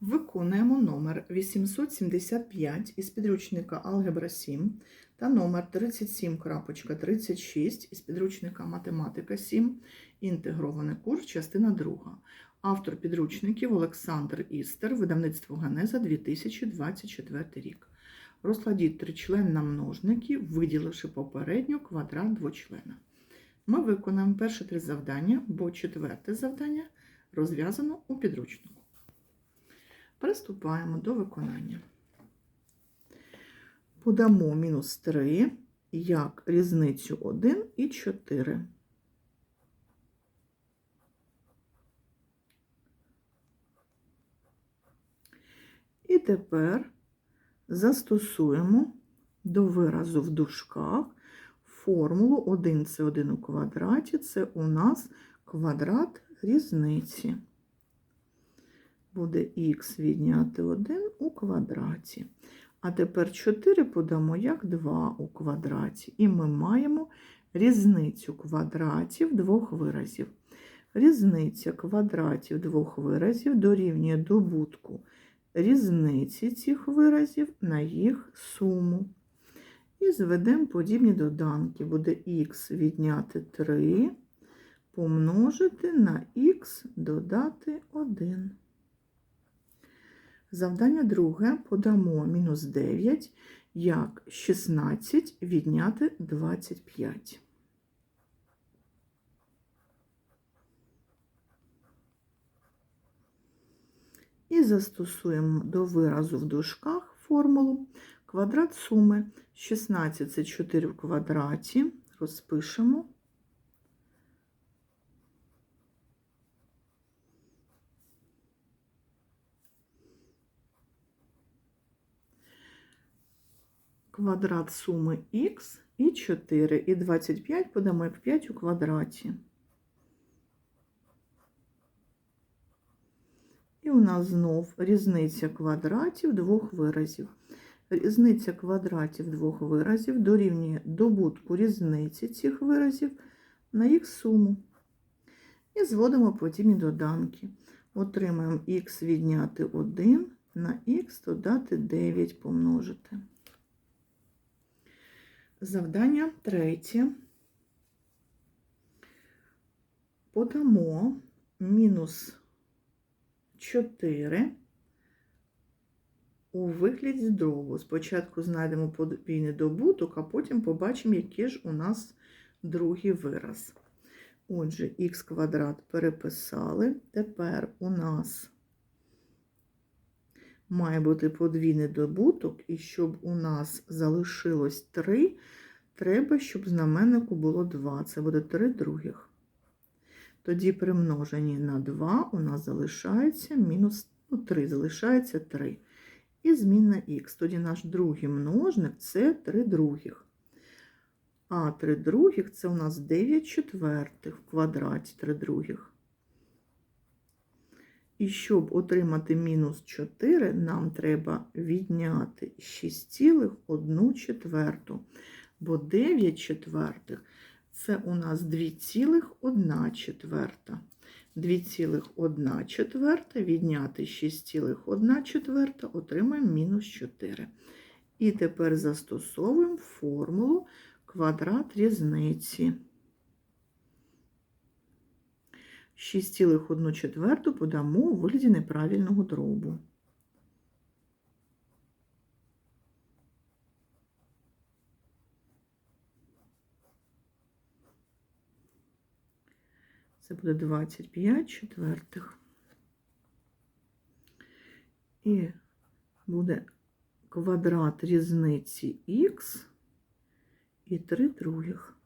Виконуємо номер 875 із підручника Алгебра 7 та номер 37.36 із підручника Математика 7, інтегрований курс, частина 2. Автор підручників Олександр Істер, видавництво Генеза 2024 рік. Розкладіть тричлен на множники, виділивши попередньо квадрат двочлена. Ми виконаємо перші три завдання, бо четверте завдання розв'язано у підручнику. Приступаємо до виконання. Подамо мінус 3 як різницю 1 і 4. І тепер застосуємо до виразу в дужках формулу 1 це 1 у квадраті, це у нас квадрат різниці буде х відняти 1 у квадраті. А тепер 4 подамо як 2 у квадраті. І ми маємо різницю квадратів двох виразів. Різниця квадратів двох виразів дорівнює добутку різниці цих виразів на їх суму. І зведемо подібні доданки. Буде х відняти 3 помножити на х додати 1. Завдання друге подамо мінус 9, як 16 відняти 25. І застосуємо до виразу в дужках формулу квадрат суми 16 це 4 в квадраті, розпишемо. Квадрат суми х і 4, і 25 подамо як 5 у квадраті. І у нас знов різниця квадратів двох виразів. Різниця квадратів двох виразів дорівнює добутку різниці цих виразів на їх суму. І зводимо подібні доданки. Отримаємо х відняти 1 на х додати 9 помножити. Завдання третє. Подамо мінус 4 у вигляді дробу. Спочатку знайдемо подвійний добуток, а потім побачимо, який ж у нас другий вираз. Отже, х квадрат переписали. Тепер у нас має бути подвійний добуток, і щоб у нас залишилось 3, треба, щоб знаменнику було 2. Це буде 3 других. Тоді при множенні на 2 у нас залишається мінус ну, 3, залишається 3. І змінна х. Тоді наш другий множник це 3 других. А 3 других це у нас 9 четвертих в квадраті 3 других. І щоб отримати мінус 4, нам треба відняти 6,1 четверту. Бо 9 четвертих це у нас 2,1 четверта. 2,1 четверта відняти 6,1 четверта, отримаємо мінус 4. І тепер застосовуємо формулу квадрат різниці. 6,1 четверту подамо у вигляді неправильного дробу. Це буде 25 четвертих. І буде квадрат різниці х і 3 других.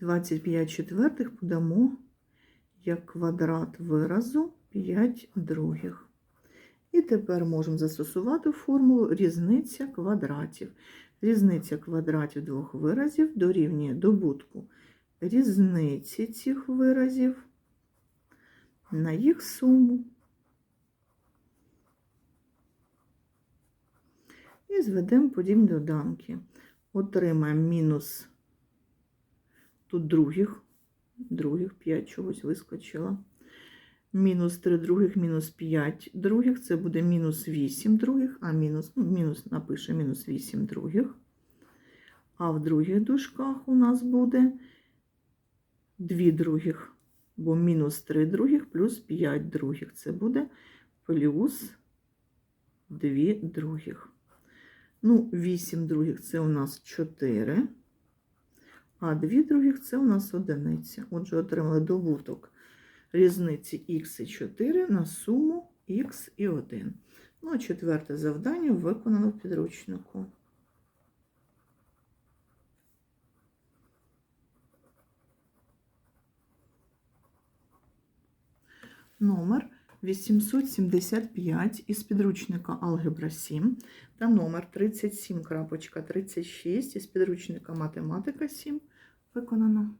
25 четвертих подамо як квадрат виразу 5 других. І тепер можемо застосувати формулу різниця квадратів. Різниця квадратів двох виразів дорівнює добутку різниці цих виразів на їх суму. І зведемо подібні доданки. Отримаємо мінус Тут других, других 5 чогось вискочило. Мінус 3 других, мінус 5 других, це буде мінус 8 других, а мінус, ну, мінус напише мінус 8 других. А в других дужках у нас буде 2 других, бо мінус 3 других плюс 5 других. Це буде плюс 2 других. Ну, 8 других це у нас 4, а 2 других це у нас одиниця. Отже, отримали добуток різниці х і 4 на суму х і 1. Ну, а четверте завдання виконано в підручнику. Номер 875 із підручника Алгебра 7 та номер 37.36 із підручника Математика 7 виконано.